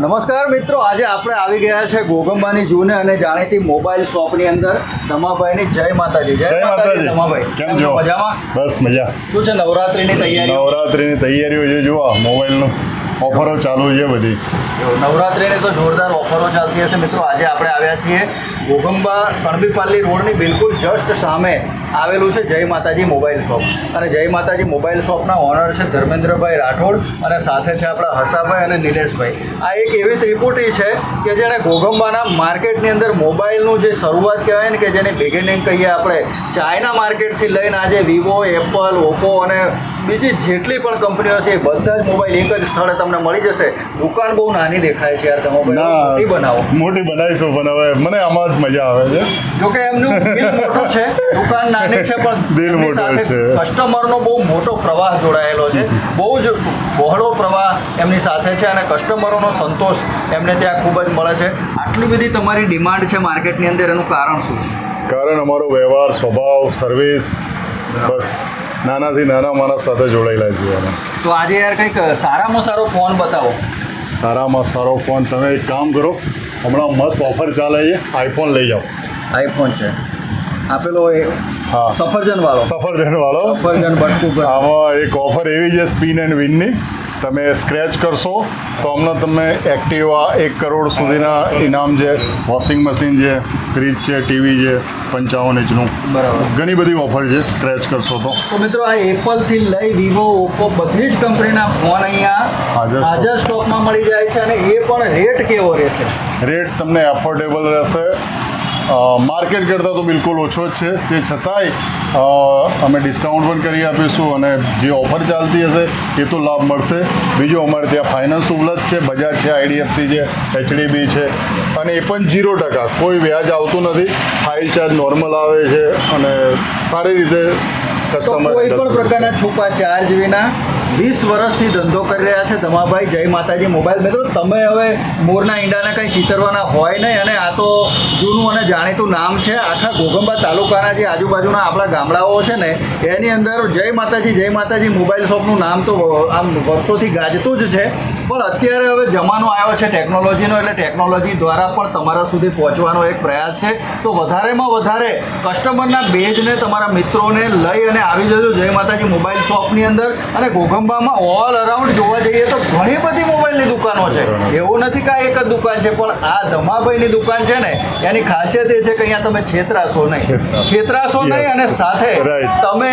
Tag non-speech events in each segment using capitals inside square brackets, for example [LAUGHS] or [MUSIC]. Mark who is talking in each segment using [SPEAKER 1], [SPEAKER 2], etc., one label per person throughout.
[SPEAKER 1] નમસ્કાર મિત્રો આજે આપણે આવી ગયા છે ગોગંબાની જૂને અને જાણીતી મોબાઈલ શોપની અંદર ધમાભાઈની જય માતાજી.
[SPEAKER 2] જય માતાજી
[SPEAKER 1] ધમાભાઈ.
[SPEAKER 2] કેમ છો?
[SPEAKER 1] મજામાં?
[SPEAKER 2] બસ મજા.
[SPEAKER 1] શું છે નવરાત્રીની તૈયારી
[SPEAKER 2] નવરાત્રીની તૈયારીઓ જોવા જુઓ મોબાઈલનું. ઓફરો ચાલુ છે બધી.
[SPEAKER 1] નવરાત્રિની તો જોરદાર ઓફરો ચાલતી હશે. મિત્રો, આજે આપણે આવ્યા છીએ ગોગંબા કણબીપાલી રોડની બિલકુલ જસ્ટ સામે આવેલું છે જય માતાજી મોબાઈલ શોપ. અને જય માતાજી મોબાઈલ શોપના ઓનર છે ધર્મેન્દ્રભાઈ રાઠોડ અને સાથે છે આપણા હસાભાઈ અને નિલેશભાઈ. આ એક એવી ત્રિપુટી છે કે જેણે ગોગંબાના માર્કેટની અંદર મોબાઈલનું જે શરૂઆત કહેવાય ને કે જેની બિગિનિંગ કહીએ આપણે, ચાઇના માર્કેટથી લઈને આજે વિવો, એપલ, ઓપ્પો અને બીજી જેટલી પણ કંપનીઓ છે બધા જ મોબાઈલ એક જ સ્થળે તમને મળી જશે. દુકાન બહુ નાની દેખાય છે યાર તમે મોટી બનાવો.
[SPEAKER 2] મોટી બનાવીશું પણ હવે મને આમાં જ મજા આવે છે.
[SPEAKER 1] જોકે એમનું દિલ મોટું છે દુકાન નાની છે પણ [LAUGHS] બિલ
[SPEAKER 2] મોટું છે.
[SPEAKER 1] કસ્ટમરનો બહુ મોટો પ્રવાહ જોડાયેલો છે. બહુ જ બહોળો પ્રવાહ એમની સાથે છે અને કસ્ટમરોનો સંતોષ એમને ત્યાં ખૂબ જ મળે છે. આટલી બધી તમારી ડિમાન્ડ છે માર્કેટની અંદર એનું કારણ શું છે?
[SPEAKER 2] કારણ અમારો વ્યવહાર સ્વભાવ સર્વિસ બસ. નાનાથી નાના માણસ સાથે જોડાયેલા છીએ અમે.
[SPEAKER 1] તો આજે યાર કંઈક સારામાં સારો ફોન બતાવો.
[SPEAKER 2] સારામાં સારો ફોન. તમે એક કામ કરો હમણાં મસ્ત ઓફર ચાલે છે આઈફોન લઈ જાઓ.
[SPEAKER 1] આઈફોન છે. આપેલો એ. સફરજન વાળો
[SPEAKER 2] સફરજન વાળો
[SPEAKER 1] સફરજન બટકું પર
[SPEAKER 2] આમાં એક ઓફર એવી છે સ્પિન એન્ડ વિનની તમે સ્ક્રેચ કરશો તો હમણાં તમે એક્ટિવા એક કરોડ સુધીના ઇનામ છે વોશિંગ મશીન છે ફ્રીજ છે ટીવી છે પંચાવન ઇંચનું.
[SPEAKER 1] બરાબર.
[SPEAKER 2] ઘણી બધી ઓફર છે સ્ક્રેચ કરશો તો.
[SPEAKER 1] તો મિત્રો આ એપલથી લઈ વિવો ઓપ્પો બધી જ કંપનીના ફોન અહીંયા.
[SPEAKER 2] હાજર
[SPEAKER 1] સ્ટોકમાં મળી જાય છે અને એ પણ રેટ કેવો રહેશે?
[SPEAKER 2] રેટ તમને એફોર્ડેબલ રહેશે. માર્કેટ કરતાં તો બિલકુલ ઓછો જ છે. તે છતાંય અમે ડિસ્કાઉન્ટ પણ કરી આપીશું અને જે ઓફર ચાલતી હશે, એ તો લાભ મળશે. બીજું, અમારે ત્યાં ફાઇનાન્સ ઉપલબ્ધ છે, બજાજ છે, આઈડીએફસી છે, એચડીબી છે, અને એ પણ જીરો ટકા. કોઈ વ્યાજ આવતું નથી. ફાઇલ ચાર્જ નોર્મલ આવે છે અને સારી રીતે કસ્ટમર
[SPEAKER 1] કોઈ પણ પ્રકારના છુપા ચાર્જ વિના વીસ વર્ષથી ધંધો કરી રહ્યા છે. ધમાભાઈ જય માતાજી. મોબાઈલ મિત્રો તમે હવે મોરના ઈંડાને કંઈ ચિતરવાના હોય નહીં અને આ તો જૂનું અને જાણીતું નામ છે. આખા ઘોગંબા તાલુકાના જે આજુબાજુના આપણા ગામડાઓ છે ને એની અંદર જય માતાજી જય માતાજી મોબાઈલ શોપનું નામ તો આમ વર્ષોથી ગાજતું જ છે. પણ અત્યારે હવે જમાનો આવ્યો છે ટેકનોલોજીનો એટલે ટેકનોલોજી દ્વારા પણ તમારા સુધી પહોંચવાનો એક પ્રયાસ છે. તો વધારેમાં વધારે કસ્ટમરના બેઝને તમારા મિત્રોને લઈ અને આવી જજો જય માતાજી મોબાઈલ શોપની અંદર. અને ઘોઘંબામાં ઓલ અરાઉન્ડ જોવા જઈએ તો ઘણી બધી મોબાઈલની દુકાનો છે. એવું નથી કે આ એક જ દુકાન છે પણ આ ધમાભાઈની દુકાન છે ને એની ખાસિયત એ છે કે અહીંયા તમે છેતરાશો નહીં.
[SPEAKER 2] છેતરાશો.
[SPEAKER 1] નહીં અને સાથે તમે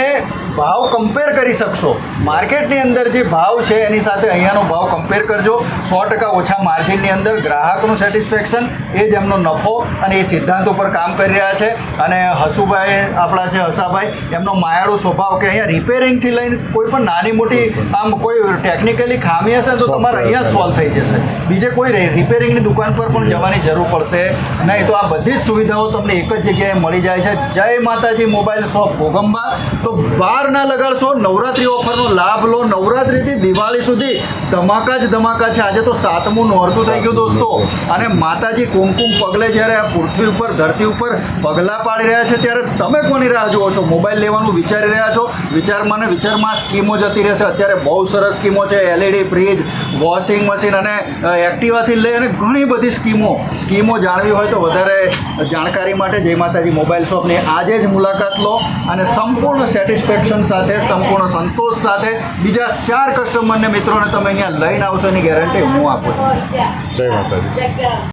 [SPEAKER 1] ભાવ કમ્પેર કરી શકશો. માર્કેટની અંદર જે ભાવ છે, એની સાથે અહીંયાનો ભાવ કમ્પેર કરજો. સો ટકા ઓછા માર્જિનની અંદર ગ્રાહકનું સેટિસ્ફેક્શન એ જ એમનો નફો અને એ સિદ્ધાંત ઉપર કામ કરી રહ્યા છે. અને હસુભાઈ આપણા છે હસાભાઈ એમનો માયાળો સ્વભાવ કે અહીંયા રિપેરિંગથી લઈને કોઈ પણ નાની મોટી આમ કોઈ ટેકનિકલી ખામી હશે તો તમારે અહીંયા સોલ્વ થઈ જશે. બીજે કોઈ રિપેરિંગની દુકાન પર પણ જવાની જરૂર પડશે. નહીં તો આ બધી જ સુવિધાઓ તમને એક જ જગ્યાએ મળી જાય છે. જય માતાજી મોબાઈલ શોપ ભોગંબા. તો વાર ના લગાડશો નવરાત્રી ઓફરનો લાભ લો. નવરાત્રીથી દિવાળી સુધી ધમાકા જ ધમાકા છે. આજે તો સાતમું નોરતું થઈ ગયું દોસ્તો. અને માતાજી કુમકુમ પગલે જ્યારે આ પૃથ્વી ઉપર, ધરતી ઉપર પગલાં પાડી રહ્યા છે, ત્યારે તમે કોની રાહ જુઓ છો? મોબાઈલ લેવાનું વિચારી રહ્યા છો? વિચારમાં ને વિચારમાં સ્કીમો જતી રહેશે. અત્યારે બહુ સરસ સ્કીમો છે એલઈડી ફ્રીજ વોશિંગ મશીન અને એક્ટિવાથી લઈ અને ઘણી બધી સ્કીમો. સ્કીમો જાણવી હોય તો વધારે જાણકારી માટે જય માતાજી મોબાઈલ શોપની આજે જ મુલાકાત લો અને સંપૂર્ણ સેટિસ્ફેક્શન સાથે, સંપૂર્ણ સંતોષ સાથે બીજા ચાર કસ્ટમરને મિત્રોને તમે અહીંયા લઈને આવશો એની ગેરંટી હું આપું છું.
[SPEAKER 2] જય માતાજી.